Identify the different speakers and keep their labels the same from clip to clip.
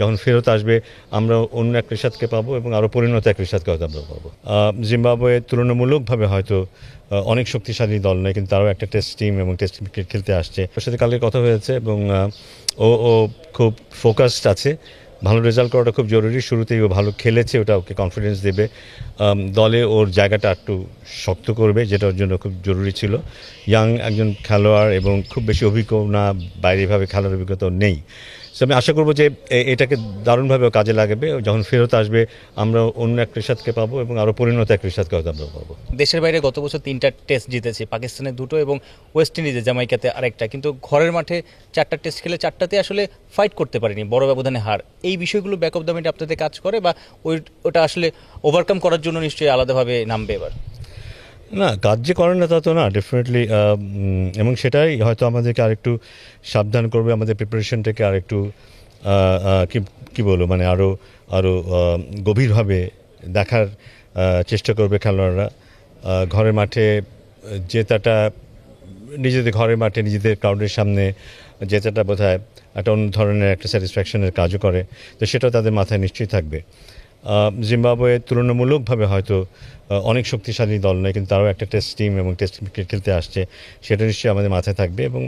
Speaker 1: যখন ফেরত আসবে, আমরা অন্য এক রিসাদকে পাবো এবং আরও পরিণত এক রিসাদকে হয়তো আমরা পাবো। জিম্বাবুয়ে তুলনামূলকভাবে হয়তো অনেক শক্তিশালী দল নয়, কিন্তু তারাও একটা টেস্ট টিম এবং টেস্ট ক্রিকেট খেলতে আসছে। ওর সাথে কালকে কথা হয়েছে এবং ও ও খুব ফোকাসড আছে। ভালো রেজাল্ট করাটা খুব জরুরি। শুরুতেই ও ভালো খেলেছে, ওটা ওকে কনফিডেন্স দেবে। দলে ওর জায়গাটা একটু শক্ত করবে, যেটা ওর জন্য খুব জরুরি ছিল। ইয়াং একজন খেলোয়াড় এবং খুব বেশি অভিজ্ঞ না, বাইরেভাবে খেলার অভিজ্ঞতা নেই। আমি আশা করব যে এটাকে দারুণভাবে কাজে লাগাবে। যখন ফেরত আসবে, আমরা অন্য এক রিসাদকে পাবো এবং আরও পরিণত এক রিসাদকে হয়তো আমরা পাবো।
Speaker 2: দেশের বাইরে গত বছর তিনটা টেস্ট জিতেছে, পাকিস্তানে দুটো এবং ওয়েস্ট ইন্ডিজে জামাইকাতে আরেকটা। কিন্তু ঘরের মাঠে চারটা টেস্ট খেলে চারটাতে আসলে ফাইট করতে পারেনি বড় ব্যবধানে হার। এই বিষয়গুলো ব্যাক অফ দ্য মিনিট আপনাদের কাজ করে বা ওই, ওটা আসলে ওভারকাম করার জন্য নিশ্চয়ই আলাদাভাবে নামবে এবার?
Speaker 1: না, কাজ যে করেন না তা তো না ডেফিনেটলি এবং সেটাই হয়তো আমাদেরকে আরেকটু সাবধান করবে, আমাদের প্রিপারেশনটাকে আরেকটু কি কি বলব মানে আরও আরও গভীরভাবে দেখার চেষ্টা করবে খেলোয়াড়রা। ঘরের মাঠে জেতাটা, নিজেদের ঘরের মাঠে নিজেদের ক্রাউডের সামনে জেতাটা বোধ হয় একটা অন্য ধরনের একটা স্যাটিসফ্যাকশনের কাজও করে। তো সেটাও তাদের মাথায় নিশ্চয়ই থাকবে। জিম্বাবুয়ে তুলনামূলকভাবে হয়তো অনেক শক্তিশালী দল নয়, কিন্তু তারাও একটা টেস্ট টিম এবং টেস্ট ক্রিকেট খেলতে আসছে। সেটা নিশ্চয়ই আমাদের মাথায় থাকবে এবং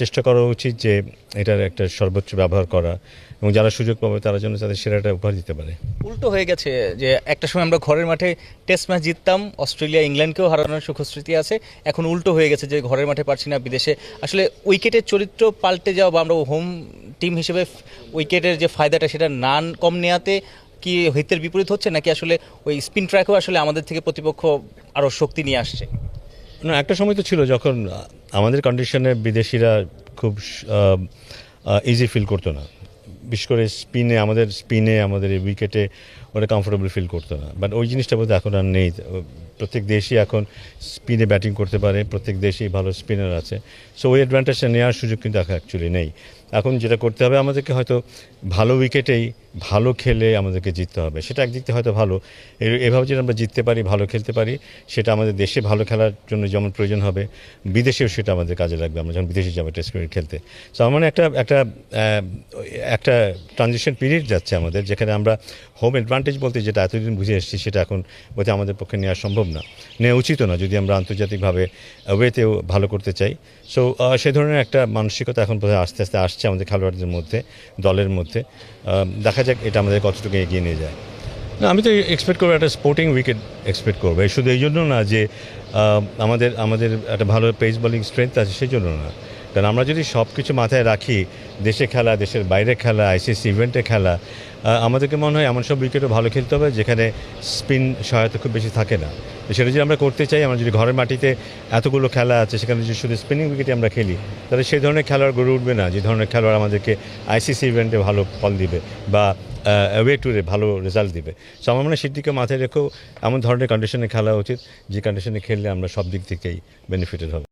Speaker 1: চেষ্টা করা উচিত যে এটার একটা সর্বোচ্চ ব্যবহার করা এবং যারা সুযোগ পাবে তারা জন্য তাদের সেরাটা উপহার দিতে পারে।
Speaker 2: উল্টো হয়ে গেছে যে একটা সময় আমরা ঘরের মাঠে টেস্ট ম্যাচ জিততাম, অস্ট্রেলিয়া, ইংল্যান্ডকেও হারানোর সুখস্মৃতি আছে। এখন উল্টো হয়ে গেছে যে ঘরের মাঠে পারছি না বিদেশে। আসলে উইকেটের চরিত্র পাল্টে যাওয়া বা আমরা হোম টিম হিসেবে উইকেটের যে ফায়দাটা সেটা নান কম নেওয়াতে কি হিতের বিপরীত হচ্ছে নাকি আসলে ওই স্পিন ট্র্যাকও আসলে আমাদের থেকে প্রতিপক্ষ আরও শক্তি নিয়ে আসছে?
Speaker 1: না, একটা সময় তো ছিল যখন আমাদের কন্ডিশনে বিদেশিরা খুব ইজি ফিল করতো না। বিশেষ করে স্পিনে আমাদের স্পিনে আমাদের এই উইকেটে ওরা কমফোর্টেবল ফিল করতো না। বাট ওই জিনিসটা বোধহয় এখন আর নেই। প্রত্যেক দেশই এখন স্পিনে ব্যাটিং করতে পারে, প্রত্যেক দেশেই ভালো স্পিনার আছে। সো ওই অ্যাডভান্টেজটা নেওয়ার সুযোগ কিন্তু এখন অ্যাকচুয়ালি নেই। এখন যেটা করতে হবে আমাদেরকে হয়তো ভালো উইকেটেই ভালো খেলে আমাদেরকে জিততে হবে। সেটা একদিক থেকে হয়তো ভালো। এভাবে যদি আমরা জিততে পারি, ভালো খেলতে পারি, সেটা আমাদের দেশে ভালো খেলার জন্য যেমন প্রয়োজন হবে, বিদেশেও সেটা আমাদের কাজে লাগবে। আমরা যখন বিদেশে যাব টেস্ট ক্রিকেট খেলতে। সো আমার একটা একটা একটা ট্রানজিশন পিরিয়ড যাচ্ছে আমাদের, যেখানে আমরা হোম অ্যাডভান্টেজ বলতে যেটা এতদিন বুঝে এসেছি, সেটা এখন বোধহয় আমাদের পক্ষে নেওয়া সম্ভব না। নেওয়া উচিত না যদি আমরা আন্তর্জাতিকভাবে ওয়েতেও ভালো করতে চাই। সো সে ধরনের একটা মানসিকতা এখন বোধহয় আস্তে আস্তে আসছে। আমাদের খেলোয়াড়দের মধ্যে, দলের মধ্যে। দেখা যাক এটা আমাদের কতটুকু এগিয়ে নিয়ে যায়। না, আমি তো এক্সপেক্ট করব একটা স্পোর্টিং উইকেট এক্সপেক্ট করব। শুধু এই জন্য না যে আমাদের আমাদের একটা ভালো পেস বলিং স্ট্রেংথ আছে সেই জন্য না। কারণ আমরা যদি সব কিছু মাথায় রাখি, দেশে খেলা, দেশের বাইরে খেলা আইসিসি ইভেন্টে খেলা আমাদেরকে মনে হয় এমন সব উইকেটও ভালো খেলতে হবে যেখানে স্পিন সহায়তা খুব বেশি থাকে না। সেটা যদি আমরা করতে চাই, আমরা যদি ঘরের মাটিতে এতগুলো খেলা আছে, সেখানে যদি শুধু স্পিনিং উইকেটে আমরা খেলি, তাহলে সেই ধরনের খেলোয়াড় গড়ে উঠবে না। যে ধরনের খেলোয়াড় আমাদেরকে আইসিসি ইভেন্টে ভালো ফল দিবে বা অ্যাওয়ে ট্যুরে ভালো রেজাল্ট দিবে। সো আমার মনে হয় সেদিকে মাথায় রেখেও এমন ধরনের কন্ডিশনে খেলা উচিত, যে কন্ডিশনে খেললে আমরা সব দিক থেকেই বেনিফিটেড হবে।